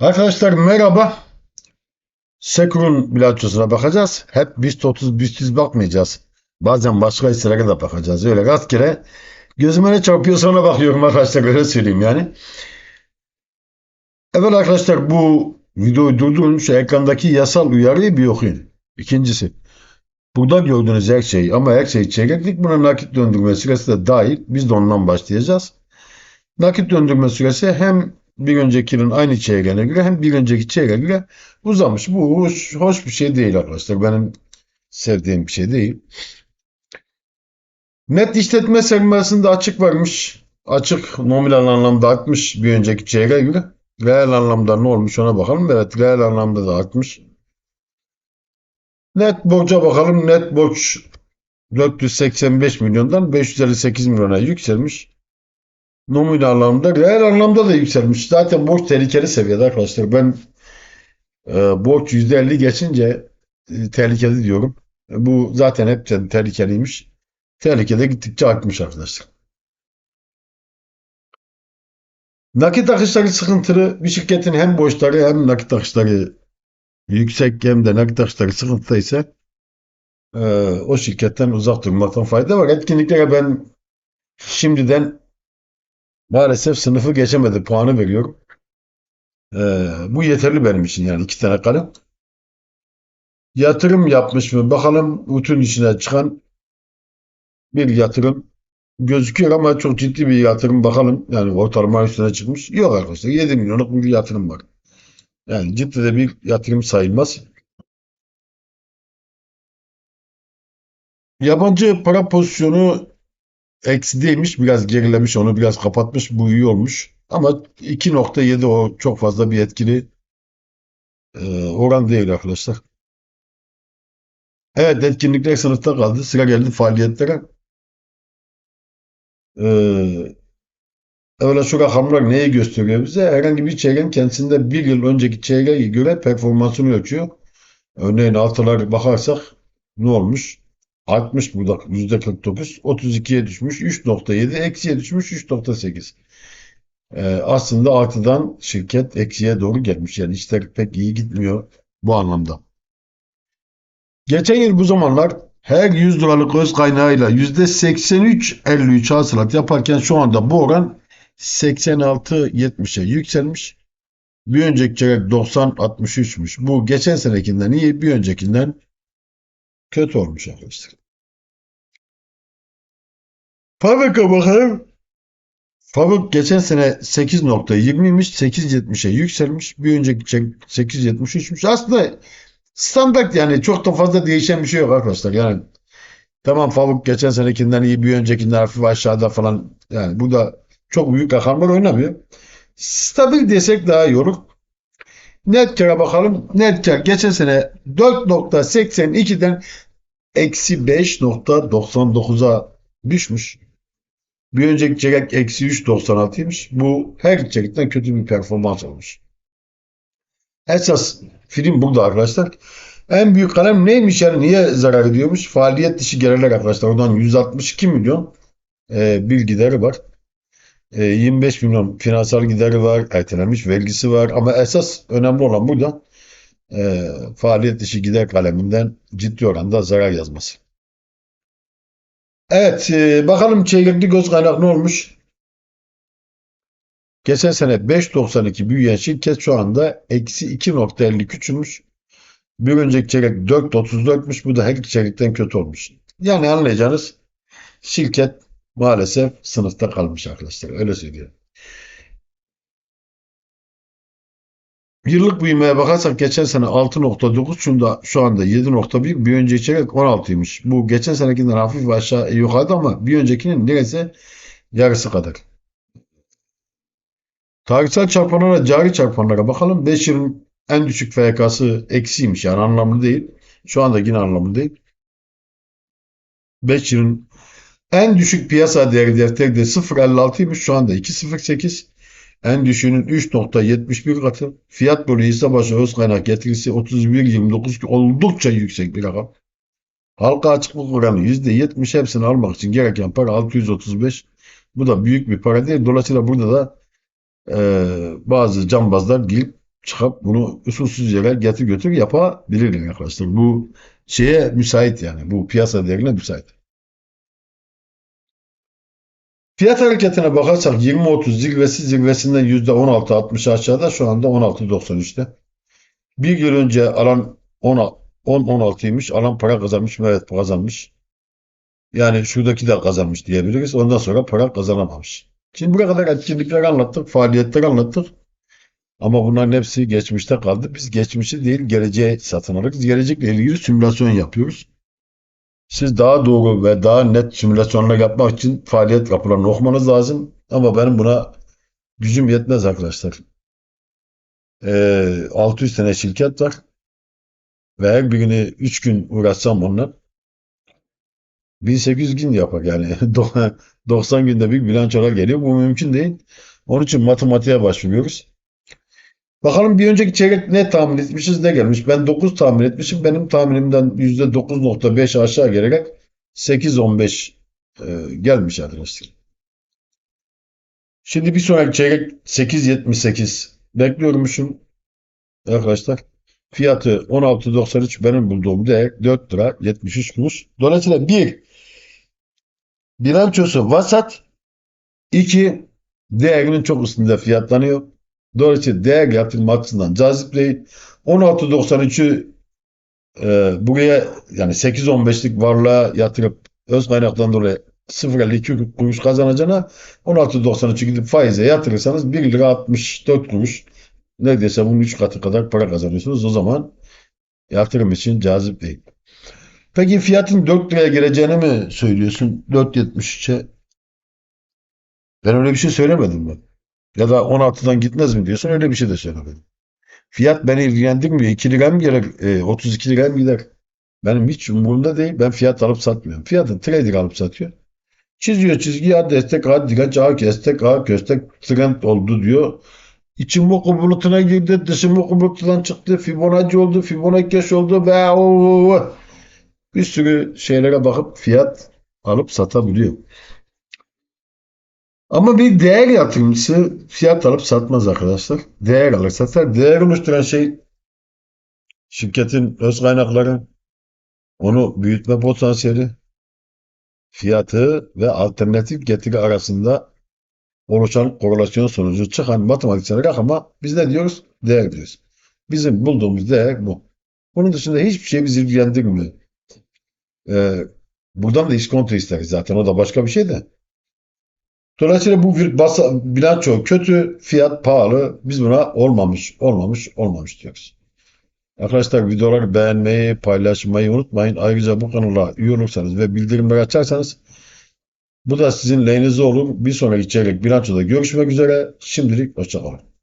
Arkadaşlar merhaba. Sekur'un bilançosuna bakacağız. Hep BIST 30, BIST 100 bakmayacağız. Bazen başka hisselere de bakacağız. Öyle rastgele gözüme ne çarpıyorsa ona bakıyorum arkadaşlar. Öyle söyleyeyim yani. Evet arkadaşlar bu videoyu durdurun. Şu ekrandaki yasal uyarıyı bir okuyun. İkincisi. Burada gördüğünüz her şey ama her şey çeyreklik buna nakit döndürme süresi de dahil. Biz de ondan başlayacağız. Nakit döndürme süresi hem bir önceki yılın aynı çeyreğine göre hem bir önceki çeyreğe göre uzamış. Bu hoş, hoş bir şey değil arkadaşlar. Benim sevdiğim bir şey değil. Net işletme sermayesinde açık varmış. Açık nominal anlamda artmış bir önceki çeyreğe göre. Reel anlamda ne olmuş ona bakalım. Evet reel anlamda da artmış. Net borca bakalım. Net borç 485 milyondan 558 milyona yükselmiş. Nominal anlamda, reel anlamda da yükselmiş. Zaten borç tehlikeli seviyede arkadaşlar. Ben e, borç %50 geçince e, tehlikeli diyorum. E, bu zaten hepten tehlikeliymiş. Tehlikede gittikçe artmış arkadaşlar. Nakit akışları sıkıntılı. Bir şirketin hem borçları hem nakit akışları yüksek hem de nakit akışları sıkıntıda ise e, o şirketten uzak durmaktan fayda var. Etkinliklere ben şimdiden maalesef sınıfı geçemedi puanı veriyorum. E, bu yeterli benim için yani iki tane kalem. Yatırım yapmış mı? Bakalım bütün içine çıkan bir yatırım gözüküyor ama çok ciddi bir yatırım bakalım. Yani ortalama üstüne çıkmış. Yok arkadaşlar 7 milyonluk bir yatırım var. Yani ciddi de bir yatırım sayılmaz. Yabancı para pozisyonu eksideymiş. Biraz gerilemiş. Onu biraz kapatmış. Bu iyi olmuş. Ama 2.7 o çok fazla bir etkili e, oran değil arkadaşlar. Evet etkinlikler sınıfta kaldı. Sıra geldi faaliyetlere. Ee, Öyle şu rakamlar neyi gösteriyor bize? Herhangi bir çeyreğin kendisinde bir yıl önceki çeyreğe göre performansını ölçüyor. Örneğin altılar bakarsak ne olmuş? Artmış burada %49, 32'ye düşmüş, 3.7, eksiye düşmüş 3.8. Ee, aslında artıdan şirket eksiye doğru gelmiş. Yani işler pek iyi gitmiyor bu anlamda. Geçen yıl bu zamanlar her 100 liralık öz kaynağıyla %83.53 hasılat yaparken şu anda bu oran 86-70'e yükselmiş. Bir önceki çeyrek 90-63'müş. Bu geçen senekinden iyi, bir öncekinden kötü olmuş arkadaşlar. Fabrika bakalım. Fabrik geçen sene 8.20'ymiş, 8.70'e yükselmiş. Bir önceki çeyrek 8.73'müş. Aslında standart yani çok da fazla değişen bir şey yok arkadaşlar. Yani tamam Fabrik geçen senekinden iyi, bir öncekinden hafif aşağıda falan. Yani burada çok büyük rakamlar oynamıyor. Stabil desek daha iyi olur. Net kar'a bakalım. Net kar geçen sene 4.82'den eksi 5.99'a düşmüş. Bir önceki çeyrek eksi 3.96'ymış. Bu her çeyrekten kötü bir performans olmuş. Esas film burada arkadaşlar. En büyük kalem neymiş yani niye zarar ediyormuş? Faaliyet dışı gelirler arkadaşlar. Oradan 162 milyon e, bir gideri var. 25 e, milyon finansal gideri var, ertelenmiş vergisi var ama esas önemli olan burada e, faaliyet dışı gider kaleminden ciddi oranda zarar yazması. Evet, e, bakalım çeyrekli göz kaynak ne olmuş? Geçen sene 5.92 büyüyen şirket şu anda eksi 2.50 küçülmüş. Bir önceki çeyrek 4.34'müş. Bu da her iki çeyrekten kötü olmuş. Yani anlayacağınız şirket maalesef sınıfta kalmış arkadaşlar. Öyle söylüyorum. Yıllık büyümeye bakarsak geçen sene 6.9 şunda şu anda 7.1 bir önceki çeyrek 16'ymış. Bu geçen senekinden hafif aşağı yukarıda ama bir öncekinin neredeyse yarısı kadar. Tarihsel çarpanlara, cari çarpanlara bakalım. 5 yılın en düşük FK'sı eksiymiş yani anlamlı değil. Şu anda yine anlamlı değil. 5 yılın en düşük piyasa değeri defterde 0.56'ymış şu anda 2.08. En düşüğünün 3.71 katı. Fiyat bölü hisse başı öz kaynak getirisi 31.29 oldukça yüksek bir rakam. Halka açıklık oranı %70 hepsini almak için gereken para 635. Bu da büyük bir para değil. Dolayısıyla burada da e, bazı cambazlar gelip çıkıp bunu usulsüz yere getir götür yapabilirler arkadaşlar. Bu şeye müsait yani. Bu piyasa değerine müsait. Fiyat hareketine bakarsak 20-30 zirvesi zirvesinden %16 60 aşağıda şu anda 16.93'te. Bir yıl önce alan 10-16'ymış. Alan para kazanmış mı? Evet kazanmış. Yani şuradaki de kazanmış diyebiliriz. Ondan sonra para kazanamamış. Şimdi buraya kadar etkinlikleri anlattık, faaliyetleri anlattık. Ama bunların hepsi geçmişte kaldı. Biz geçmişi değil, geleceği satın alırız. Gelecekle ilgili simülasyon yapıyoruz. Siz daha doğru ve daha net simülasyonlar yapmak için faaliyet raporlarını okumanız lazım. Ama benim buna gücüm yetmez arkadaşlar. Ee, 600 tane şirket var. Ve her birini 3 gün uğraşsam onlar 1800 gün yapar yani. 90 günde bir bilançolar geliyor. Bu mümkün değil. Onun için matematiğe başvuruyoruz. Bakalım bir önceki çeyrek ne tahmin etmişiz ne gelmiş. Ben 9 tahmin etmişim. Benim tahminimden %9.5 aşağı gelerek 8.15 e, gelmiş arkadaşlar. Şimdi bir sonraki çeyrek 8.78 bekliyormuşum arkadaşlar. Fiyatı 16.93 benim bulduğum değer 4 lira 73 kuruş. Dolayısıyla bir bilançosu vasat 2 değerinin çok üstünde fiyatlanıyor. Dolayısıyla değer yatırım açısından cazip değil. 16.93'ü e, buraya yani 8.15'lik varlığa yatırıp öz kaynaktan dolayı 0.52 kuruş kazanacağına 16.93'ü gidip faize yatırırsanız 1 lira 64 kuruş neredeyse bunun 3 katı kadar para kazanıyorsunuz. O zaman yatırım için cazip değil. Peki fiyatın 4 liraya geleceğini mi söylüyorsun? 4.73'e ben öyle bir şey söylemedim ben. Ya da 16'dan gitmez mi diyorsun öyle bir şey de söylemedim. Fiyat beni ilgilendirmiyor. 2 lira mı? E, 32 lira mı gider? Benim hiç umurumda değil. Ben fiyat alıp satmıyorum. Fiyatı trader alıp satıyor. Çiziyor çizgi ya destek ha direnç ha destek ha köstek trend oldu diyor. İçim boku bulutuna girdi, dışım boku bulutundan çıktı, Fibonacci oldu, Fibonacci oldu ve o. bir sürü şeylere bakıp fiyat alıp satabiliyor. Ama bir değer yatırımcısı fiyat alıp satmaz arkadaşlar. Değer alır satar. Değer oluşturan şey şirketin öz kaynakları, onu büyütme potansiyeli, fiyatı ve alternatif getiri arasında oluşan korelasyon sonucu çıkan matematiksel rakama biz ne diyoruz? Değer diyoruz. Bizim bulduğumuz değer bu. Bunun dışında hiçbir şey bizi ilgilendirmiyor. Ee, buradan da iskonto isteriz zaten. O da başka bir şey de. Dolayısıyla bu basa, bilanço kötü, fiyat pahalı. Biz buna olmamış, olmamış, olmamış diyoruz. Arkadaşlar videoları beğenmeyi, paylaşmayı unutmayın. Ayrıca bu kanala üye olursanız ve bildirimleri açarsanız bu da sizin lehinize olur. Bir sonraki çeyrek bilançoda görüşmek üzere. Şimdilik hoşçakalın.